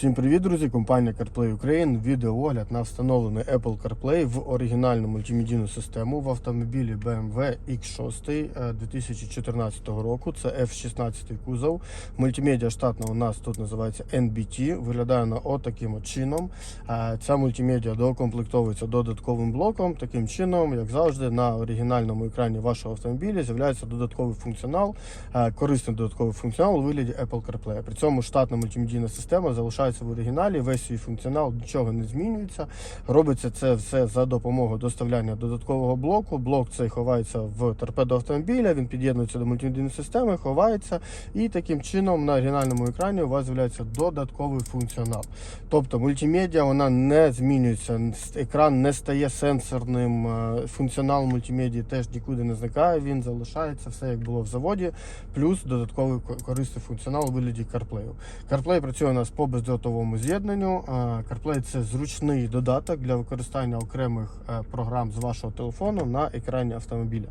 Всім привіт, друзі! Компанія CarPlay Ukraine. Відеоогляд на встановлений Apple CarPlay в оригінальну мультимедійну систему в автомобілі BMW X6 е, 2014 року. Це F16 кузов. Мультимедіа штатна у нас тут називається NBT. Виглядає вона отаким от чином. Е, Ця мультимедіа докомплектовується додатковим блоком. Таким чином, як завжди, на оригінальному екрані вашого автомобіля з'являється додатковий функціонал, е, корисний додатковий функціонал у вигляді Apple CarPlay. При цьому штатна мультимедійна система залишається в оригіналі, весь свій функціонал нічого не змінюється. Робиться це все за допомогою доставляння додаткового блоку. Блок цей ховається в торпедо автомобіля, він під'єднується до мультимедійної системи, ховається, і таким чином на оригінальному екрані у вас з'являється додатковий функціонал. Тобто мультимедіа вона не змінюється, екран не стає сенсорним, е, функціонал мультимедії теж нікуди не зникає, він залишається все як було в заводі, плюс додатковий ко- корисний функціонал у вигляді CarPlay. CarPlay працює у нас по бездротовому з'єднанню. А, CarPlay це зручний додаток для використання окремих е, програм з вашого телефону на екрані автомобіля.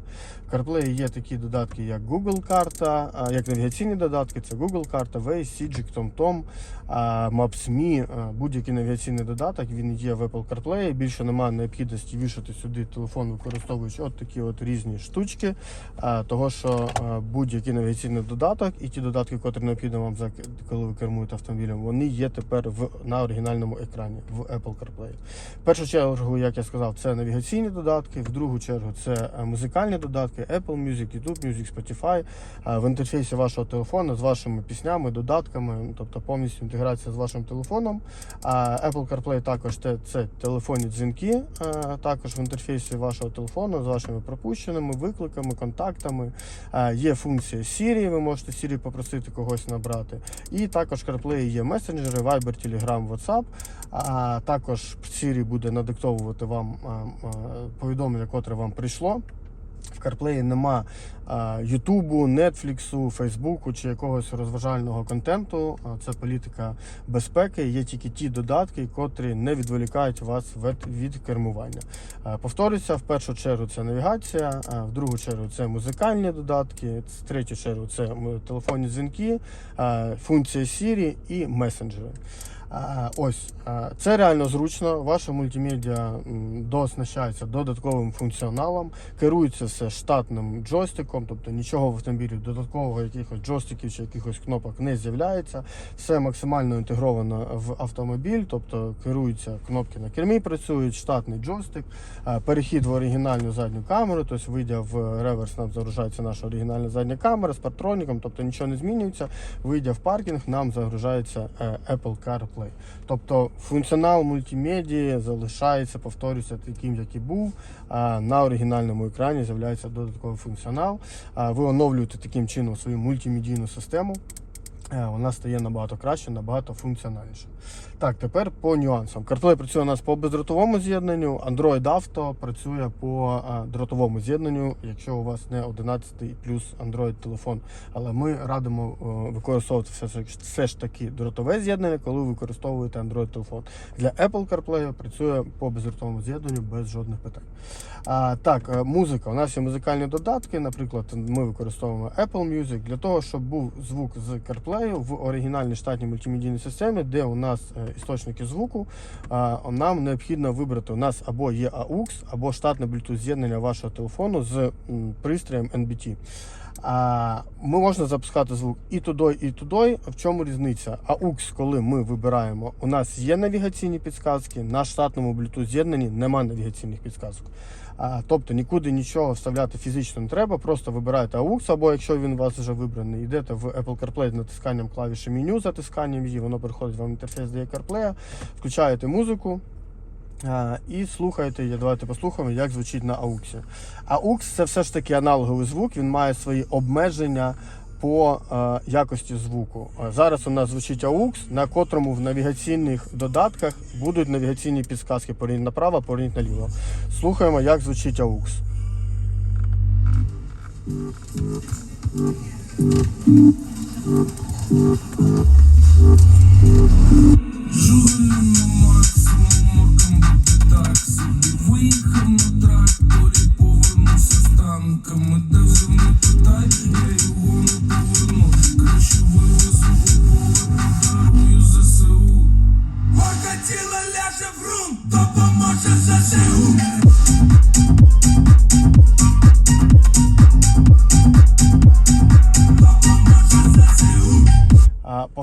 В CarPlay є такі додатки, як Google карта, як навігаційні додатки, це Google карта, Waze, Sijik, TomTom, Maps.me, будь-який навігаційний додаток, він є в Apple CarPlay. Більше немає необхідності вішати сюди телефон, використовуючи от такі от різні штучки. Того, що будь-який навігаційний додаток і ті додатки, котрі необхідно вам коли ви кермуєте автомобілем, вони є тепер в на оригінальному екрані в Apple CarPlay. В першу чергу, як я сказав, це навігаційні додатки. В другу чергу це е, музикальні додатки, Apple Music, YouTube Music, Spotify. Е, В інтерфейсі вашого телефону з вашими піснями, додатками, тобто повністю інтеграція з вашим телефоном. Apple CarPlay також це, це телефонні дзвінки, е, також в інтерфейсі вашого телефону з вашими пропущеними викликами, контактами. Е, Є функція Siri, ви можете Siri попросити когось набрати. І також CarPlay є месенджери, Viber, Telegram, WhatsApp. А також Siri буде надиктовувати вам повідомлення, котре вам прийшло. В CarPlay нема Ютубу, Нетфліксу, Фейсбуку чи якогось розважального контенту. Це політика безпеки. Є тільки ті додатки, котрі не відволікають вас від, кермування. Повторюся, в першу чергу це навігація, в другу чергу це музикальні додатки, в третю чергу це телефонні дзвінки, функція Siri і месенджери. Ось це реально зручно. Ваша мультимедіа дооснащається додатковим функціоналом, керується все штатним джойстиком, тобто нічого в автомобілі додаткового якихось джойстиків чи якихось кнопок не з'являється. Все максимально інтегровано в автомобіль, тобто керуються кнопки на кермі, працюють штатний джойстик, перехід в оригінальну задню камеру, тобто вийдя в реверс, нам загружається наша оригінальна задня камера з партроніком, тобто нічого не змінюється. Вийдя в паркінг, нам загружається е, Apple CarPlay. Тобто функціонал мультимедії залишається, повторюся, таким, як і був. На оригінальному екрані з'являється додатковий функціонал. Ви оновлюєте таким чином свою мультимедійну систему. Е, Вона стає набагато краще, набагато функціональніше. Так, тепер по нюансам. CarPlay працює у нас по бездротовому з'єднанню, Android Auto працює по е, дротовому з'єднанню, якщо у вас не 11 плюс Android телефон. Але ми радимо е, використовувати все, все ж таки дротове з'єднання, коли ви використовуєте Android телефон. Для Apple CarPlay працює по бездротовому з'єднанню без жодних питань. Так, музика. У нас є музикальні додатки. Наприклад, ми використовуємо Apple Music для того, щоб був звук з CarPlay в оригінальній штатній мультимедійній системі, де у нас е, істочники звуку. Нам необхідно вибрати. У нас або є AUX, або штатне Bluetooth з'єднання вашого телефону з пристроєм NBT. Ми можна запускати звук і туди, і туди. В чому різниця? AUX, коли ми вибираємо, у нас є навігаційні підсказки, на штатному Bluetooth з'єднанні немає навігаційних підсказок. Тобто нікуди нічого вставляти фізично не треба, просто вибираєте AUX, або якщо він у вас вже вибраний, йдете в Apple CarPlay з натисканням клавіші меню, затисканням її, воно приходить вам інтерфейс для CarPlay, включаєте музику. І слухайте, давайте послухаємо, як звучить на AUX. AUX це все ж таки аналоговий звук, він має свої обмеження по е, якості звуку. Зараз у нас звучить AUX, на котрому в навігаційних додатках будуть навігаційні підсказки порівняно направо, порівняно наліво. Слухаємо, як звучить AUX. Жули А,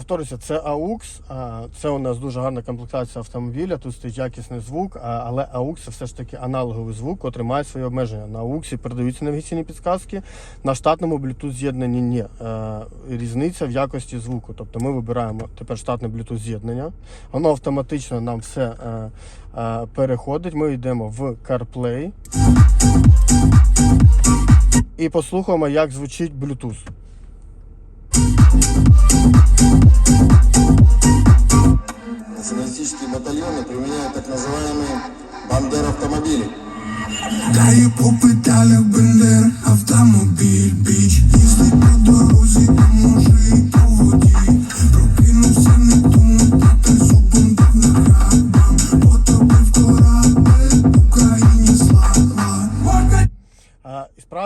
Повторюся, це AUX. Це у нас дуже гарна комплектація автомобіля. Тут стоїть якісний звук, але AUX це все ж таки аналоговий звук, котрий має свої обмеження. На AUX передаються навігаційні підсказки, на штатному Bluetooth з'єднанні ні. Е, Різниця в якості звуку. Тобто ми вибираємо тепер штатне Bluetooth з'єднання. Воно автоматично нам все е, е, переходить. Ми йдемо в CarPlay і послухаємо, як звучить Bluetooth. Националистические батальоны применяют так называемые бандер-автомобили. Дає по педалях бендер, автомобіль, біч Їздить по дорозі, а може і по воді Прокинувся не тому, та ти зубом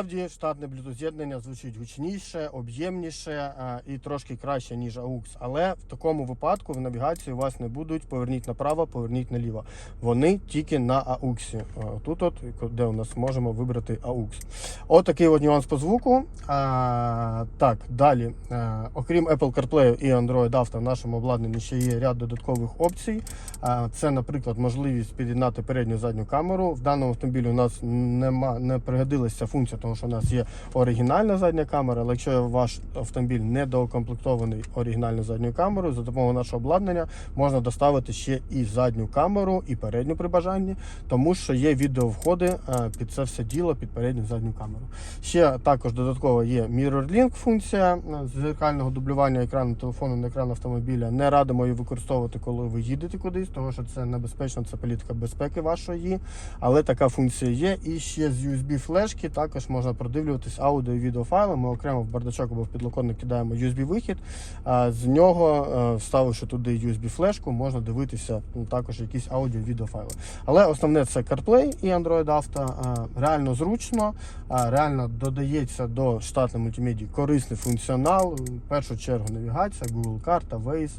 А, І справді штатне Bluetooth звучить гучніше, об'ємніше а, і трошки краще, ніж AUX. Але в такому випадку в навігації у вас не будуть поверніть направо, поверніть наліво. Вони тільки на AUX. А, Тут, от, де у нас можемо вибрати AUX. От от нюанс по звуку. А, так, далі. А, окрім Apple CarPlay і Android Auto, в нашому обладнанні ще є ряд додаткових опцій. А, це, наприклад, можливість під'єднати передню задню камеру. В даному автомобілі у нас нема, не пригодилася функція, тому що у нас є оригінальна задня камера. Але якщо ваш автомобіль не доукомплектований оригінальною задньою камерою, за допомогою нашого обладнання можна доставити ще і задню камеру, і передню при бажанні, тому що є відеовходи е, під це все діло, під передню задню камеру. Ще також додатково є Mirror Link функція е, зеркального дублювання екрану телефону на екран автомобіля. Не радимо її використовувати, коли ви їдете кудись, тому що це небезпечно, це політика безпеки вашої. Але така функція є. І ще з USB флешки також можна продивлюватись аудіо і відеофайли. Ми окремо в бардачок або в підлокотник кидаємо USB вихід. А з нього, е, вставивши туди USB флешку, можна дивитися ну, також якісь аудіо відеофайли. Але основне це CarPlay і Android Auto. Реально зручно, реально додається до штатної мультимедії корисний функціонал. В першу чергу навігація, Google карта, Waze.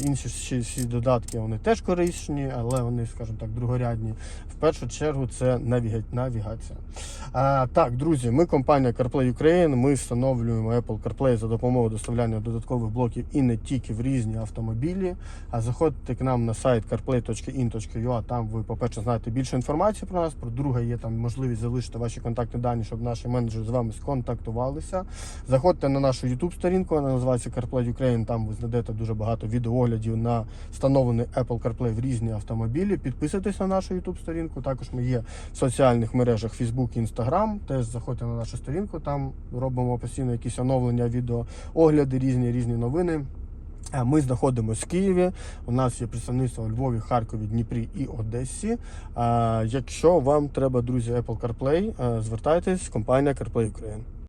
Інші всі додатки вони теж корисні, але вони, скажімо так, другорядні. В першу чергу це навігація. Так, друзі, ми компанія CarPlay Ukraine. Ми встановлюємо Apple CarPlay за допомогою доставляння додаткових блоків і не тільки в різні автомобілі. А заходьте к нам на сайт carplay.in.ua, Там ви, по-перше, знаєте більше інформації про нас. Про друге, є там можливість залишити ваші контактні дані, щоб наші менеджери з вами сконтактувалися. Заходьте на нашу YouTube сторінку, вона називається CarPlay Ukraine. Там ви знайдете дуже багато відеооглядів на встановлений Apple CarPlay в різні автомобілі. Підписуйтесь на нашу YouTube сторінку. Також ми є в соціальних мережах Facebook і Instagram. Теж заходьте на нашу сторінку. Там робимо постійно якісь оновлення, відео, огляди, різні різні новини. Е, Ми знаходимося в Києві. У нас є представництво у Львові, Харкові, Дніпрі і Одесі. Е, Якщо вам треба, друзі, Apple CarPlay, звертайтесь звертайтесь, компанія CarPlay Ukraine.